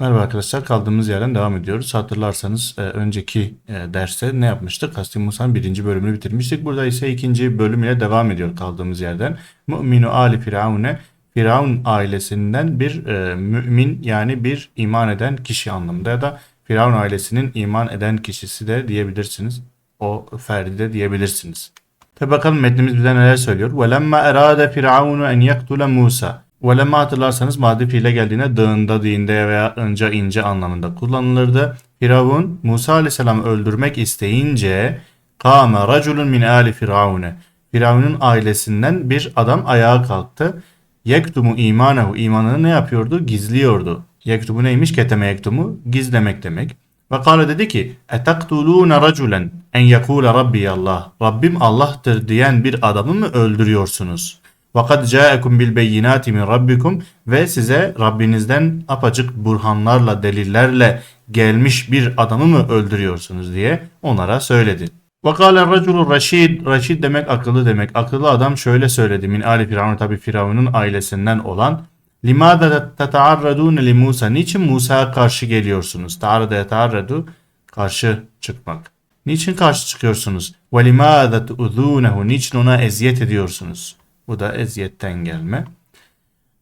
Merhaba arkadaşlar kaldığımız yerden devam ediyoruz. Hatırlarsanız e, önceki e, derste ne yapmıştık? Hasbi Musa'nın birinci bölümünü bitirmiştik. Burada ise ikinci bölüm ile devam ediyor kaldığımız yerden. Mu'minu Ali Firavun'e Firavun ailesinden bir e, mümin yani bir iman eden kişi anlamında ya da Firavun ailesinin iman eden kişisi de diyebilirsiniz. O ferdi de diyebilirsiniz. Tabi bakalım metnimiz bize neler söylüyor. وَلَمَّا اَرَادَ فِرْعَوْنُ اَنْ يَقْتُلَ مُوسَى Velemme hatırlarsanız madi fiile geldiğine dağında, dinde veya ince ince anlamında kullanılırdı. Firavun Musa aleyhisselamı öldürmek isteyince kâme raculun min âli firavune. Firavun'un ailesinden bir adam ayağa kalktı. Yektumu imanehu imanını ne yapıyordu? Gizliyordu. Yektumu neymiş? Keteme yektumu gizlemek demek. Ve kâle dedi ki etektulûne raculen en yekûle rabbi Allah. Rabbim Allah'tır diyen bir adamı mı öldürüyorsunuz? Vakat ca'ekum bil beyinati min rabbikum ve size Rabbinizden apacık burhanlarla delillerle gelmiş bir adamı mı öldürüyorsunuz diye onlara söyledi. Vakale raculu raşid, raşid demek akıllı demek. Akıllı adam şöyle söyledi. Min ali firavun tabi firavunun ailesinden olan. Limada tetaarradun li Musa. Niçin Musa'ya karşı geliyorsunuz? Taarrada yetaarradu karşı çıkmak. Niçin karşı çıkıyorsunuz? Ve limada tu'zunehu. Niçin ona eziyet ediyorsunuz? Bu da eziyetten gelme.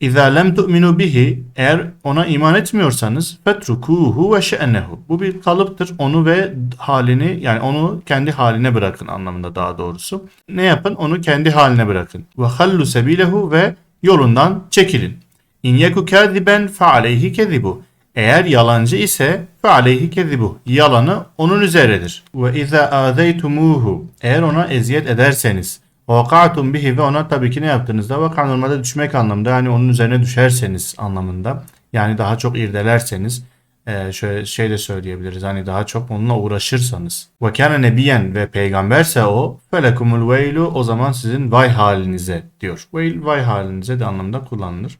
İza lem tu'minu bihi eğer ona iman etmiyorsanız fetrukuhu ve şe'nehu. Bu bir kalıptır. Onu ve halini yani onu kendi haline bırakın anlamında daha doğrusu. Ne yapın? Onu kendi haline bırakın. Ve hallu sebilehu ve yolundan çekilin. İn yeku kâziben fe aleyhi kezibu. Eğer yalancı ise fe aleyhi kezibu. Yalanı onun üzeridir. Ve iza azeytumuhu. Eğer ona eziyet ederseniz Vaka'tum bihi ve ona tabii ki ne yaptığınızda vaka normalde düşmek anlamında yani onun üzerine düşerseniz anlamında. Yani daha çok irdelerseniz e, şöyle şey de söyleyebiliriz. Hani daha çok onunla uğraşırsanız. Ve kâne nebiyen ve peygamberse o felekumul veylu o zaman sizin vay halinize diyor. Veil vay halinize de anlamda kullanılır.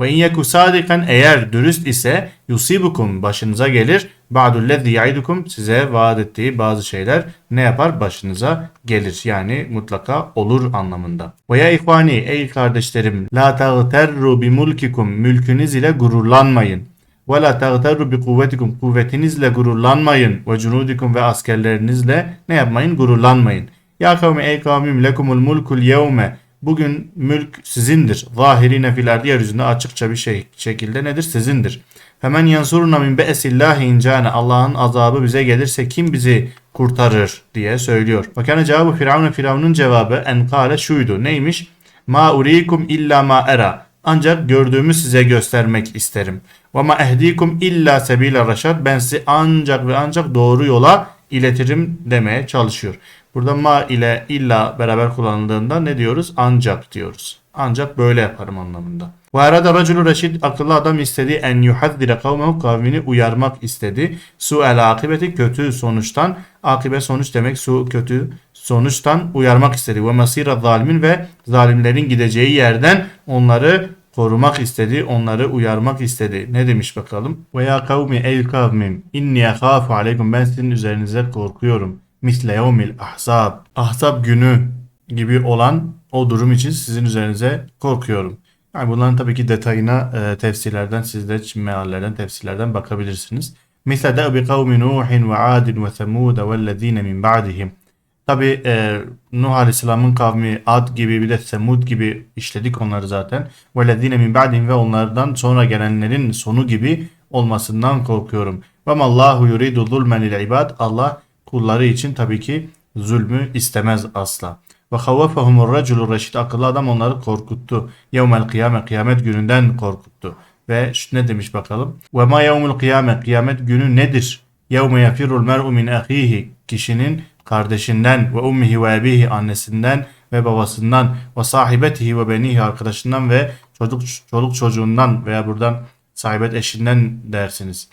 Ve in yeku sadikan eğer dürüst ise yusibukum başınıza gelir. Ba'dullezzi yaidukum size vaat ettiği bazı şeyler ne yapar? Başınıza gelir. Yani mutlaka olur anlamında. Ve ya ihvani ey kardeşlerim la tağterru bi mulkikum mülkünüz ile gururlanmayın. Ve la tağterru bi kuvvetikum kuvvetinizle gururlanmayın. Ve cunudikum ve askerlerinizle ne yapmayın? Gururlanmayın. Ya kavmi ey kavmim lekumul mulkul yevme Bugün mülk sizindir. Zahirine fil ardı yeryüzünde açıkça bir şey şekilde nedir? Sizindir. Hemen yansuruna min be'esillahi incane Allah'ın azabı bize gelirse kim bizi kurtarır diye söylüyor. Bakın cevabı Firavun Firavun'un cevabı en kâle şuydu. Neymiş? Ma urikum illa ma era. Ancak gördüğümü size göstermek isterim. Ve ma ehdikum illa sebile raşad. Ben sizi ancak ve ancak doğru yola iletirim demeye çalışıyor. Burada ma ile illa beraber kullanıldığında ne diyoruz? Ancak diyoruz. Ancak böyle yaparım anlamında. Ve arada raculu reşid akıllı adam istedi en yuhaddire kavmehu kavmini uyarmak istedi. Su el akibeti kötü sonuçtan akibe sonuç demek su kötü sonuçtan uyarmak istedi. Ve masira zalimin ve zalimlerin gideceği yerden onları korumak istedi, onları uyarmak istedi. Ne demiş bakalım? Ve ya kavmi ey kavmim inni akhafu aleykum ben sizin üzerinize korkuyorum misle yevmil ahzab. Ahzab günü gibi olan o durum için sizin üzerinize korkuyorum. Yani bunların tabii ki detayına e, tefsirlerden siz de meallerden tefsirlerden bakabilirsiniz. Misle de'bi kavmi Nuhin ve Adin ve Semud vellezine min ba'dihim. Tabi e, Nuh Aleyhisselam'ın kavmi Ad gibi bir de Semud gibi işledik onları zaten. Vellezine min ba'dihim ve onlardan sonra gelenlerin sonu gibi olmasından korkuyorum. Mallahu yuridu zulmen il ibad. Allah kulları için tabii ki zulmü istemez asla. Ve havvefehumur raculu reşid akıllı adam onları korkuttu. Yevmel kıyamet kıyamet gününden korkuttu. Ve ne demiş bakalım. Ve ma yevmul kıyamet kıyamet günü nedir? Yevme yafirul mer'u min ahihi kişinin kardeşinden ve ummihi ve ebihi annesinden ve babasından ve sahibetihi ve benihi arkadaşından ve çocuk çoluk çocuğundan veya buradan sahibet eşinden dersiniz.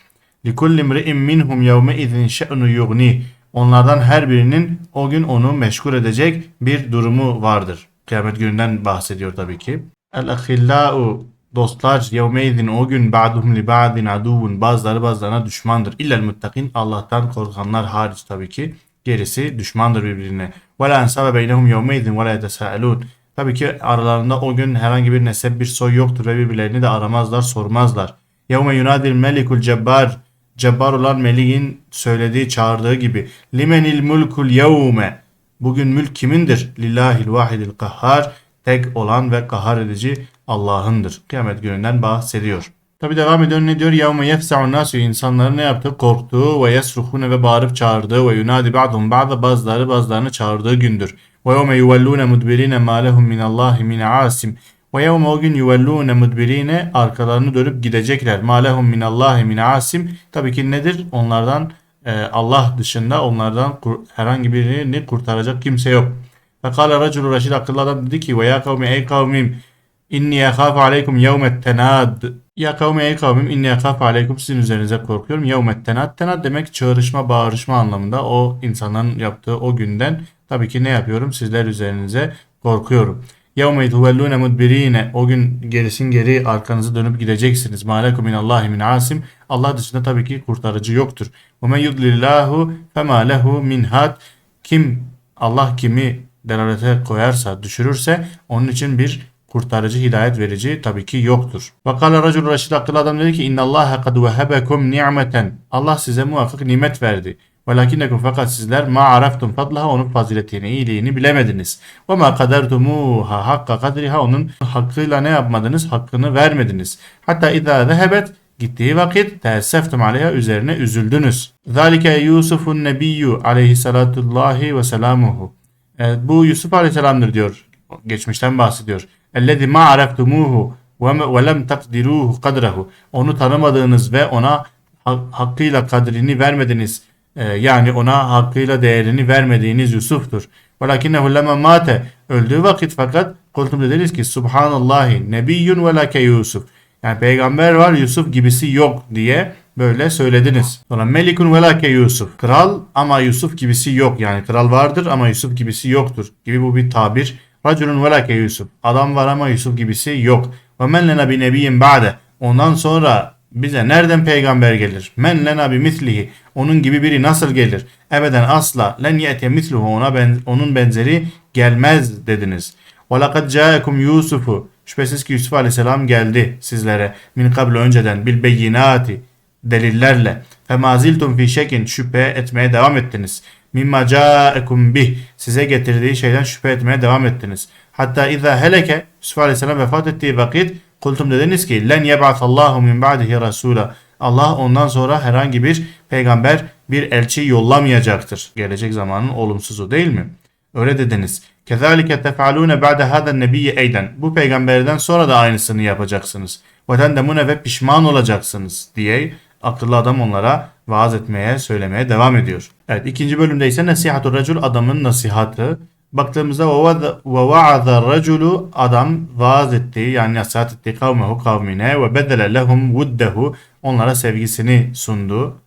Likulli imri'in minhum yevme izin şe'nu yugni Onlardan her birinin o gün onu meşgul edecek bir durumu vardır. Kıyamet gününden bahsediyor tabii ki. El ahillau dostlar yevmeydin o gün ba'duhum li ba'din aduvun bazıları bazılarına düşmandır. İllel muttakin Allah'tan korkanlar hariç tabii ki gerisi düşmandır birbirine. Ve la ensabe beynehum yevmeydin ve la yetesaelun. Tabii ki aralarında o gün herhangi bir nesep bir soy yoktur ve birbirlerini de aramazlar sormazlar. Yevme yunadil melikul cebbar cebbar olan meleğin söylediği çağırdığı gibi limenil mulkul yevme bugün mülk kimindir? Lillahil vahidil kahhar tek olan ve kahar edici Allah'ındır. Kıyamet gününden bahsediyor. Tabi devam ediyor ne diyor? Yevme yefsa'un nasu insanların ne yaptı? Korktuğu ve yesruhune ve bağırıp çağırdığı ve yunadi ba'dhum ba'da bazıları bazılarını çağırdığı gündür. Ve yevme yuvellune mudbirine ma lehum minallahi min asim. Ve o gün yuvellune mudbirine arkalarını dönüp gidecekler. Ma lehum minallahi min asim. Tabii ki nedir? Onlardan e, Allah dışında onlardan herhangi birini kurtaracak kimse yok. Fekale raculu reşid akıllı adam dedi ki ve ya kavmi ey kavmim inni yakhafu aleykum yevmet. Ya kavmi ey kavmim inni yakhafu aleykum sizin üzerinize korkuyorum. Yevmet tenad. Tenad demek çağrışma bağırışma anlamında o insanların yaptığı o günden tabii ki ne yapıyorum sizler üzerinize korkuyorum. Yevme tuvellune mudbirine o gün gerisin geri arkanızı dönüp gideceksiniz. Ma lekum minallahi min asim. Allah dışında tabii ki kurtarıcı yoktur. Ve men yudlillahu fema lehu min had. Kim Allah kimi delalete koyarsa, düşürürse onun için bir kurtarıcı, hidayet verici tabii ki yoktur. Ve kâle racul reşid akıllı adam dedi ki inna Allah kad vehebekum ni'meten. Allah size muhakkak nimet verdi. Velakinnekum fakat sizler ma araftum fadlaha onun faziletini, iyiliğini bilemediniz. Ve ma kadertumuha hakka kadriha onun hakkıyla ne yapmadınız? Hakkını vermediniz. Hatta idâ zehebet gittiği vakit teesseftum aleyha üzerine üzüldünüz. Zalike Yusufun nebiyyü aleyhissalatullahi ve selamuhu. Evet, bu Yusuf aleyhisselamdır diyor. Geçmişten bahsediyor. Ellezî ma araftumuhu ve lem takdiruhu kadrehu. Onu tanımadığınız ve ona ha- hakkıyla kadrini vermediniz. Ee, yani ona hakkıyla değerini vermediğiniz Yusuf'tur. Velakinnehu lemme mate. Öldüğü vakit fakat kultum dediniz ki Subhanallahi nebiyyun ve lake Yusuf. Yani peygamber var Yusuf gibisi yok diye böyle söylediniz. Sonra Melikun velake Yusuf. Kral ama Yusuf gibisi yok. Yani kral vardır ama Yusuf gibisi yoktur. Gibi bu bir tabir. Raculun velake Yusuf. Adam var ama Yusuf gibisi yok. Ve men lena bi nebiyyin ba'de. Ondan sonra bize nereden peygamber gelir? Men lena bi mislihi. Onun gibi biri nasıl gelir? Ebeden asla. Len yete misluhu. Ona ben, onun benzeri gelmez dediniz. Ve lekad caekum Yusufu. Şüphesiz ki Yusuf aleyhisselam geldi sizlere. Min kablo önceden. Bil beyinati. Delillerle. Femaziltum fi şekin. Şüphe etmeye devam ettiniz. Mimma caekum bih. Size getirdiği şeyden şüphe etmeye devam ettiniz. Hatta izâ heleke. Yusuf aleyhisselam vefat ettiği vakit kultum dediniz ki len yeb'atallahu min ba'dihi rasula. Allah ondan sonra herhangi bir peygamber bir elçi yollamayacaktır. Gelecek zamanın olumsuzu değil mi? Öyle dediniz. Kezalike tefalune ba'de hâden nebiyye eyden. Bu peygamberden sonra da aynısını yapacaksınız. Ve tendemune ve pişman olacaksınız diye akıllı adam onlara vaaz etmeye, söylemeye devam ediyor. Evet ikinci bölümde ise nasihatur racul adamın nasihatı. Baktığımızda ve va'aza raculu adam vaaz ettiği yani nasihat ettiği kavmehu kavmine ve bedele lehum vuddehu onlara sevgisini sundu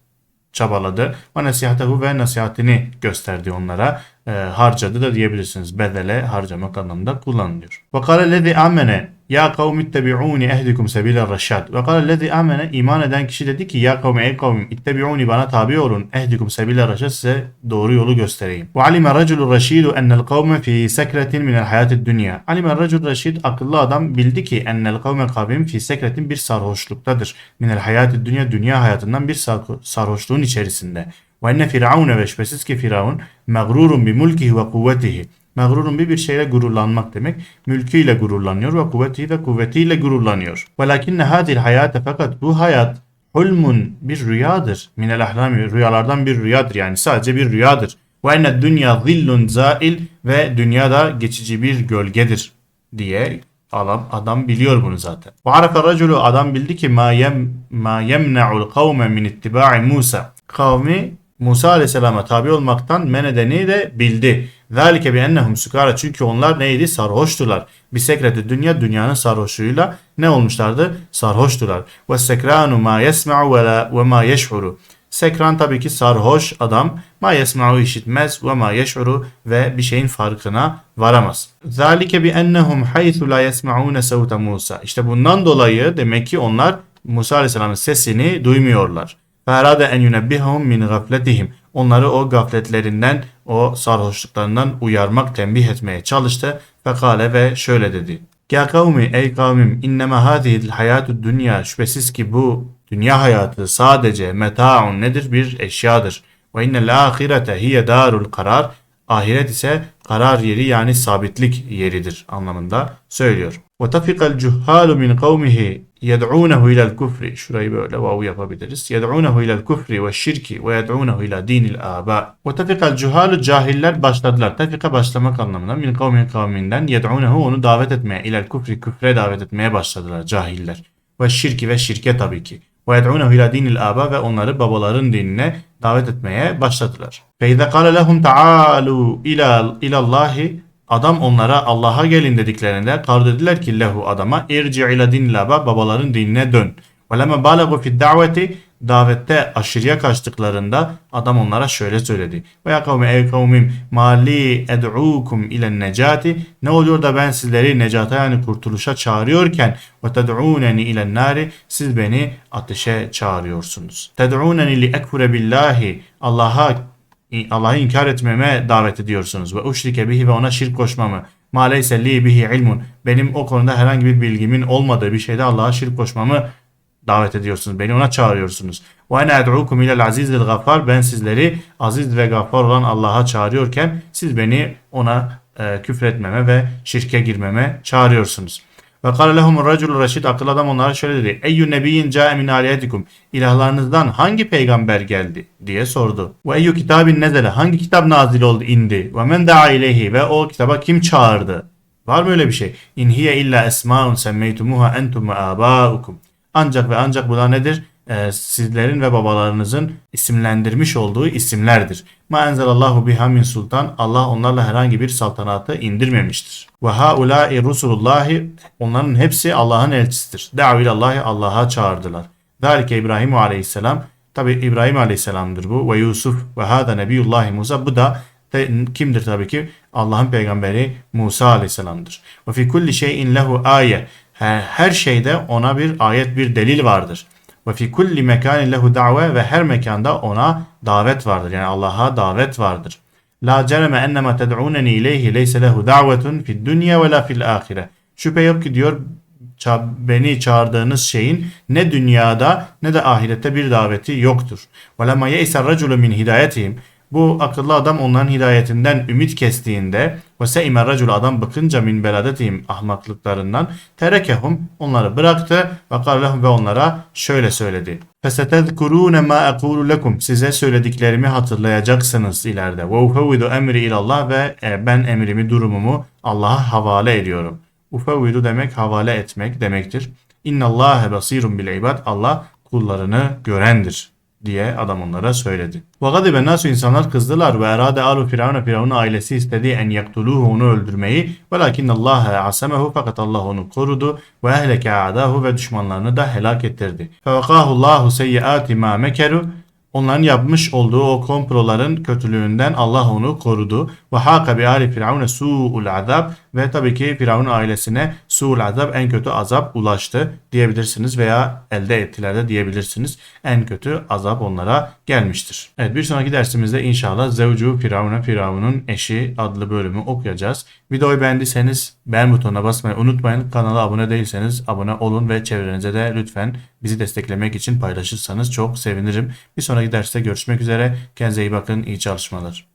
çabaladı. Ve nasihatehu ve nasihatini gösterdi onlara. E, harcadı da diyebilirsiniz. Bedele harcamak anlamında kullanılıyor. Ve kâle lezi amene ya kavmi ittebi'uni ehdikum sebile raşad. Ve kâle lezi amene iman eden kişi dedi ki ya kavmi ey kavmim ittebi'uni bana tabi olun. Ehdikum sebile raşad size doğru yolu göstereyim. Ve alime raculu raşidu ennel kavme fi sekretin minel hayatid dünya. Alime racul raşid akıllı adam bildi ki ennel kavme kavim fi sekretin bir sarhoşluktadır. Minel hayatid dünya dünya hayatından bir sar- sarhoşluğun içerisinde. Ve enne firavune ve şüphesiz ki firavun mağrurun bi mulkihi ve kuvvetihi. Mağrurun bir bir şeyle gururlanmak demek. Mülküyle gururlanıyor ve kuvvetihi ve kuvvetiyle gururlanıyor. Velakinne hadil hayate fakat bu hayat hulmun bir rüyadır. Minel ahlami rüyalardan bir rüyadır yani sadece bir rüyadır. Ve enne dünya zillun zail ve dünyada geçici bir gölgedir diye adam, adam biliyor bunu zaten. Ve arafa raculu adam bildi ki ma yem ma yemna'ul kavme min ittiba'i Musa. Kavmi Musa Aleyhisselam'a tabi olmaktan men edeni de bildi. Zalike bi ennehum sukara çünkü onlar neydi? Sarhoştular. Bir sekreti dünya dünyanın sarhoşluğuyla ne olmuşlardı? Sarhoştular. Ve sekranu ma yesma'u ve la ve ma yeş'uru. Sekran tabii ki sarhoş adam. Ma yesma'u işitmez ve ma yeş'uru ve bir şeyin farkına varamaz. Zalike bi ennehum haythu la yesma'une savta Musa. İşte bundan dolayı demek ki onlar Musa Aleyhisselam'ın sesini duymuyorlar. Ferade en yunebbihum min gafletihim. Onları o gafletlerinden, o sarhoşluklarından uyarmak, tembih etmeye çalıştı. Fekale ve şöyle dedi. Ya kavmi ey kavmim innema hadihil hayatu dünya şüphesiz ki bu dünya hayatı sadece metaun nedir bir eşyadır. Ve innel ahirete hiye darul karar ahiret ise karar yeri yani sabitlik yeridir anlamında söylüyor. Ve tafikal cuhalu min kavmihi yed'unehu ilel kufri şurayı böyle vav yapabiliriz. Yed'unehu ilel kufri ve şirki ve yed'unehu ila dinil aba. Ve tafikal cuhalu cahiller başladılar. Tafika başlamak anlamında min kavmin kavminden yed'unehu onu davet etmeye ilel kufri küfre davet etmeye başladılar cahiller. Ve şirki ve şirke tabii ki. Ve yed'unehu ila dinil aba ve onları babaların dinine davet etmeye başladılar. Fe izâ kâle lehum ta'âlû ilâ ilallahi Adam onlara Allah'a gelin dediklerinde kar dediler ki lehu adama irci ila dinil aba babaların dinine dön. Ve lemme balagu fid daveti davette aşırıya kaçtıklarında adam onlara şöyle söyledi. Ve ya kavmi ey kavmim mali ed'ukum ile necati ne oluyor da ben sizleri necata yani kurtuluşa çağırıyorken ve ted'uneni ile nari siz beni ateşe çağırıyorsunuz. Ted'uneni li ekfure billahi Allah'a Allah'ı inkar etmeme davet ediyorsunuz ve uşrike bihi ve ona şirk koşmamı. Ma leyse li bihi ilmun. Benim o konuda herhangi bir bilgimin olmadığı bir şeyde Allah'a şirk koşmamı davet ediyorsunuz. Beni ona çağırıyorsunuz. Ve ene ed'ukum ilel azizil gaffar. Ben sizleri aziz ve gaffar olan Allah'a çağırıyorken siz beni ona e, küfretmeme ve şirke girmeme çağırıyorsunuz. Ve kâle lehumur racul reşid akıl adam onlara şöyle dedi. Eyyü nebiyyin câe min aliyetikum. İlahlarınızdan hangi peygamber geldi diye sordu. Ve eyyü kitabin nezele. Hangi kitap nazil oldu indi. Ve men da'a ileyhi. Ve o kitaba kim çağırdı? Var mı öyle bir şey? İn hiye illa esmaun semmeytumuha entum ve abaukum. Ancak ve ancak bu da nedir? Ee, sizlerin ve babalarınızın isimlendirmiş olduğu isimlerdir. Ma enzelallahu biha min sultan. Allah onlarla herhangi bir saltanatı indirmemiştir. Ve haulâi rusulullahi. Onların hepsi Allah'ın elçisidir. Davilallahi Allah'a çağırdılar. Zalike İbrahim aleyhisselam. Tabi İbrahim aleyhisselamdır bu. Ve Yusuf ve hada nebiyullahi Musa. Bu da de, kimdir tabii ki? Allah'ın peygamberi Musa aleyhisselamdır. Ve fi kulli şeyin lehu aye. Her, her şeyde ona bir ayet bir delil vardır. Ve fi kulli mekanin lehu da've ve her mekanda ona davet vardır. Yani Allah'a davet vardır. La cereme ennema ted'uneni ileyhi leyse lehu da'vetun fid dünya ve la fil ahire. Şüphe yok ki diyor beni çağırdığınız şeyin ne dünyada ne de ahirette bir daveti yoktur. Ve lemma ye'ser raculu min hidayetihim. Bu akıllı adam onların hidayetinden ümit kestiğinde ve se'imer racul adam bakınca min beladetihim ahmaklıklarından terekehum onları bıraktı ve kallehum ve onlara şöyle söyledi. Fesetezkurune ma ekulu lekum size söylediklerimi hatırlayacaksınız ileride. Ve ufevvidu emri ilallah ve e, ben emrimi durumumu Allah'a havale ediyorum. Ufevvidu demek havale etmek demektir. İnnallâhe basirun bil ibad Allah kullarını görendir diye adam onlara söyledi. Ve nasu insanlar kızdılar ve erade alu firavuna firavun ailesi istedi en yaktuluhu onu öldürmeyi velakin Allah asemehu fakat Allah onu korudu ve ehleke adahu ve düşmanlarını da helak ettirdi. Fevakahu Allahu seyyiati ma mekeru Onların yapmış olduğu o komproların kötülüğünden Allah onu korudu. Ve haka bi ali firavune su'ul azab ve tabii ki Firavun ailesine su'ul azab en kötü azap ulaştı diyebilirsiniz veya elde ettiler de diyebilirsiniz. En kötü azap onlara gelmiştir. Evet bir sonraki dersimizde inşallah Zevcu Firavun'a Firavun'un eşi adlı bölümü okuyacağız. Videoyu beğendiyseniz beğen butonuna basmayı unutmayın. Kanala abone değilseniz abone olun ve çevrenize de lütfen bizi desteklemek için paylaşırsanız çok sevinirim. Bir sonraki derste görüşmek üzere. Kendinize iyi bakın. İyi çalışmalar.